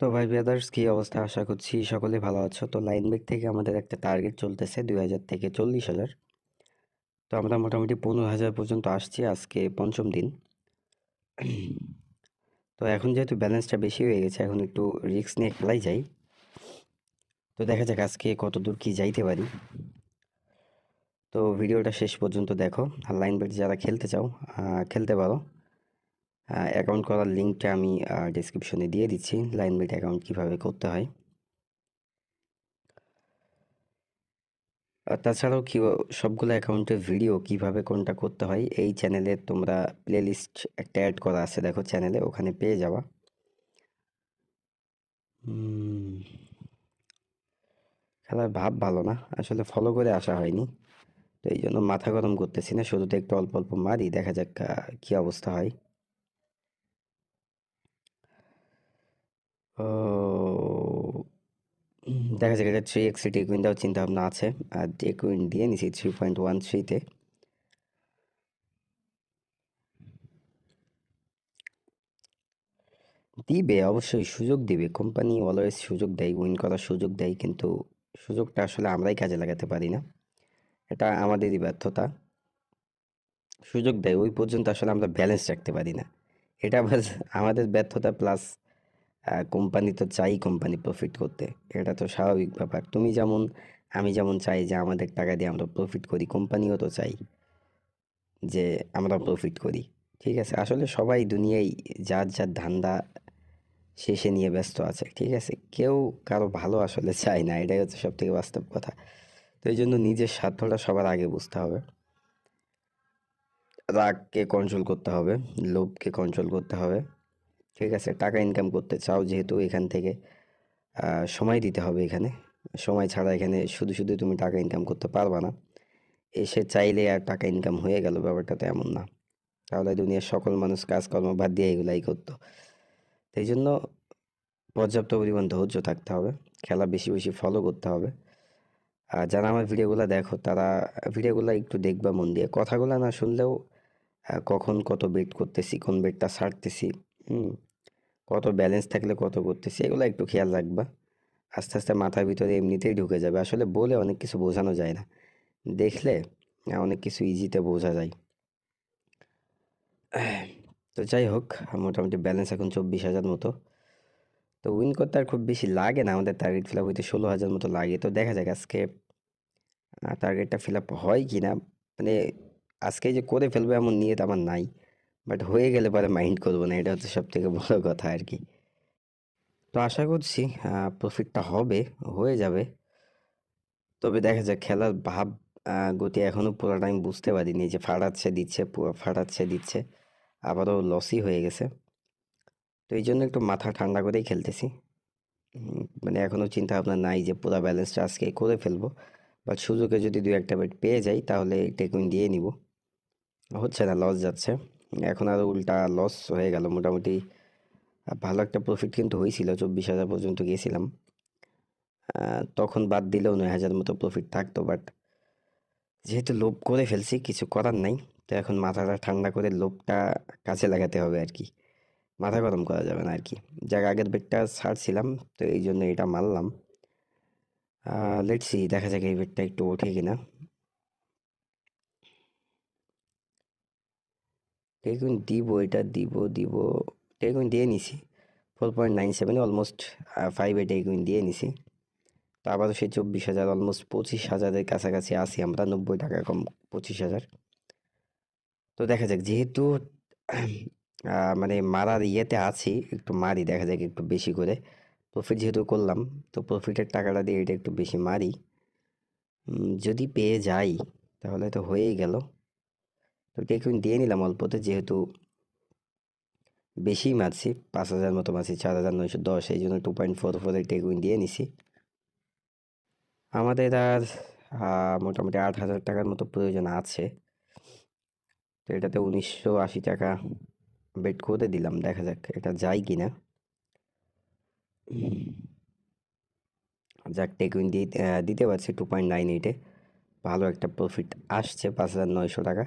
তো ভাই ব্রাদার্স কী অবস্থা? আশা করছি সকলে ভালো আছো। তো লাইন ব্রেক থেকে আমাদের একটা টার্গেট চলতেছে দুই হাজার থেকে চল্লিশ হাজার। তো আমরা মোটামুটি পনেরো হাজার পর্যন্ত আসছি আজকে পঞ্চম দিন। তো এখন যেহেতু ব্যালেন্সটা বেশি হয়ে গেছে, এখন একটু রিস্ক নিয়ে খেলাই যাই। তো দেখা যাক আজকে কত দূর কী যাইতে পারি। তো ভিডিওটা শেষ পর্যন্ত দেখো। আর লাইন ব্রেক যারা খেলতে চাও খেলতে পারো। অ্যাকাউন্ট করার লিঙ্কটা আমি ডিসক্রিপশনে দিয়ে দিচ্ছি লাইন অ্যাকাউন্ট কীভাবে করতে হয়। আর তাছাড়াও কি, সবগুলো অ্যাকাউন্টের ভিডিও কীভাবে কোনটা করতে হয়, এই চ্যানেলে তোমরা প্লেলিস্ট একটা অ্যাড করা আছে, দেখো চ্যানেলে ওখানে পেয়ে যাওয়া খেলার ভাব ভালো না, আসলে ফলো করে আসা হয়নি। তো এই জন্য মাথা গরম করতেছি না, শুরুতে একটু অল্প অল্প মারি, দেখা যাক কি অবস্থা হয়। দেখা যাক, এটা থ্রি এক্স টি কুইন দেওয়ার চিন্তা ভাবনা আছে। আর টি কুইন দিয়ে নিছি থ্রি পয়েন্ট ওয়ান থ্রিতে দিবে, অবশ্যই সুযোগ দিবে। কোম্পানি অলওয়েজ সুযোগ দেয় উইন করার সুযোগ দেয়, কিন্তু সুযোগটা আসলে আমরাই কাজে লাগাতে পারি না। এটা আমাদেরই ব্যর্থতা। সুযোগ দেয়, ওই পর্যন্ত আসলে আমরা ব্যালেন্স রাখতে পারি না। এটা আমাদের ব্যর্থতা প্লাস কোম্পানি তো চাই কোম্পানি প্রফিট করতে। এটা তো স্বাভাবিক ব্যাপার। তুমি যেমন, আমি যেমন চাই যে আমাদের টাকা দিয়ে আমরা প্রফিট করি কোম্পানিও তো চাই যে আমরা প্রফিট করি। ঠিক আছে? আসলে সবাই দুনিয়ায় যার যার ধান্দা শেষে নিয়ে ব্যস্ত আছে। ঠিক আছে? কেউ কারও ভালো আসলে চায় না। এটাই হচ্ছে সব থেকে বাস্তব কথা। তো এই জন্য নিজের স্বার্থটা সবার আগে বুঝতে হবে। রাগকে কন্ট্রোল করতে হবে, লোভকে কন্ট্রোল করতে হবে। ঠিক আছে, টাকা ইনকাম করতে চাও যেহেতু এখান থেকে সময় দিতে হবে এখানে। সময় ছাড়া এখানে শুধু শুধু তুমি টাকা ইনকাম করতে পারবা না। এসে চাইলে আর টাকা ইনকাম হয়ে গেল, ব্যাপারটা তো এমন না। তাহলে দুনিয়ার সকল মানুষ কাজকর্ম বাদ দিয়ে এগুলাই করতো। এই জন্য পর্যাপ্ত পরিমাণ ধৈর্য থাকতে হবে, খেলা বেশি বেশি ফলো করতে হবে। আর যারা আমার ভিডিওগুলো দেখো, তারা ভিডিওগুলো একটু দেখবা মন দিয়ে। কথাগুলো না শুনলেও কখন কত বেট করতেছি, কোন বেটটা ছাড়তেছি, হুম। কত ব্যালেন্স থাকলে কত করতেছি, এগুলো একটু খেয়াল রাখবা। আস্তে আস্তে মাথার ভিতরে এমনিতেই ঢুকে যাবে। আসলে বলে অনেক কিছু বোঝানো যায় না। দেখলে অনেক কিছু ইজিতে বোঝা যায়। তো যাই হোক, মোটামুটি ব্যালেন্স এখন চব্বিশ হাজার মতো। তো উইন করতে আর খুব বেশি লাগে না। আমাদের টার্গেট ফিল আপ হইতে ষোলো হাজার মতো লাগে। তো দেখা যাক আজকে টার্গেটটা ফিল আপ হয় কি না মানে আজকে যে করে ফেলবে এমন নিয়ত আমার নাই। বাট হয়ে গেলে পরে মাইন্ড করব না, এটা হচ্ছে সব থেকে বড় কথা আর কি। তো আশা করছি প্রফিটটা হবে, হয়ে যাবে। তবে দেখা যাক, খেলার ভাব গতি এখনও পুরোটা আমি বুঝতে পারিনি যে ফাটাচ্ছে, দিচ্ছে পুরো ফাটাচ্ছে, দিচ্ছে, আবারও লসই হয়ে গেছে। তো এই জন্য একটু মাথা ঠান্ডা করেই খেলতেছি। মানে এখনও চিন্তা ভাবনা নাই যে পুরো ব্যালেন্সটা আজকে করে ফেলব। বা সুযোগে যদি দু একটা বেট পেয়ে যাই, তাহলে টেকুইন দিয়ে নিব। হচ্ছে না লস যাচ্ছে। এখন আর উল্টা লস হয়ে গেল মোটামুটি। ভালো একটা প্রফিট কিন্তু হয়েছিল, চব্বিশ হাজার পর্যন্ত গিয়েছিলাম। তখন বাদ দিলেও নয় হাজার মতো প্রফিট থাকতো বাট যেহেতু লোভ করে ফেলছি, কিছু করার নাই, তো এখন মাথাটা ঠান্ডা করে লোভটা কাছে লাগাতে হবে আর কি। মাথা গরম করা যাবে না আর কি। যাক, আগের বেডটা ছাড়ছিলাম, তো এই জন্য এটা মারলাম লেটসি দেখা যাক এই বেডটা একটু ওঠে কিনা। টেকুইন দিব, এটা দিব দিব টেকুইন দিয়ে নিছি। Four point nine seven almost five টেকুইন দিয়ে নিছি। তো আবারও সেই চব্বিশ হাজার অলমোস্ট পঁচিশ হাজারের কাছাকাছি আসি আমরা, নব্বই টাকা কম পঁচিশ হাজার। তো দেখা যাক, যেহেতু মানে মারার ইয়েতে আছি, একটু মারি, দেখা যাক একটু বেশি করে। প্রফিট যেহেতু করলাম, তো প্রফিটের টাকাটা দিয়ে এটা একটু বেশি মারি। যদি পেয়ে যাই, তাহলে তো হয়েই গেল। তো টেকুইন দিয়ে নিলাম অল্পতে, যেহেতু বেশিই মারছি, পাঁচ হাজার মতো মারছি চার হাজার নয়শো দশ এই জন্য টু পয়েন্ট ফোর ফোরের টেকুইন দিয়ে নিছি। আমাদের আর মোটামুটি আট হাজার টাকার মতো প্রয়োজন আছে। তো এটাতে উনিশশো আশি টাকা বেট করে দিলাম, দেখা যাক এটা যায় কি না যাক টেকুইন দিয়ে দিতে পারছি টু পয়েন্ট নাইন এইটে ভালো একটা প্রফিট আসছে পাঁচ হাজার নয়শো টাকা।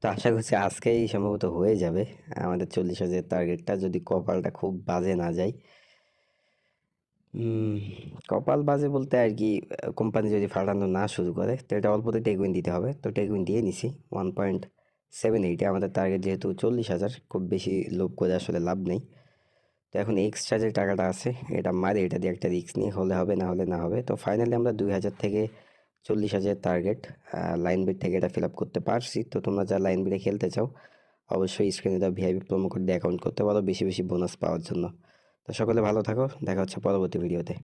তো আশা করছি আজকেই সম্ভবত হয়ে যাবে। আমাদের চল্লিশ হাজার টার্গেটটা যদি কপালটা খুব বাজে না যায়। কপাল বাজে বলতে আর কি কোম্পানি যদি ফাটানো না শুরু করে, তো এটা অল্পতে টেকউইন দিতে হবে। তো টেকউইন দিয়ে নিছি। ওয়ান পয়েন্ট সেভেন এইটে আমাদের টার্গেট যেহেতু চল্লিশ হাজার, খুব বেশি লোভ করে আসলে লাভ নেই। তো এখন এক্সট্রা যে টাকাটা আছে, এটা মারে, এটা দিয়ে একটা রিস্ক নিয়ে হলে হবে, না হলে না হবে। তো ফাইনালি আমরা দুই হাজার থেকে চল্লিশ হাজার টার্গেট লাইন বিট থেকে এটা ফিল আপ করতে পারছি। তো তোমরা যা লাইন বিটে খেলতে চাও, অবশ্যই স্ক্রিনে দেওয়া ভিআইপি প্রোমো কোড দিয়ে অ্যাকাউন্ট করতে পারো, বেশি বেশি বোনাস পাওয়ার জন্য। তো সকলে ভালো থাকো, দেখা হচ্ছে পরবর্তী ভিডিওতে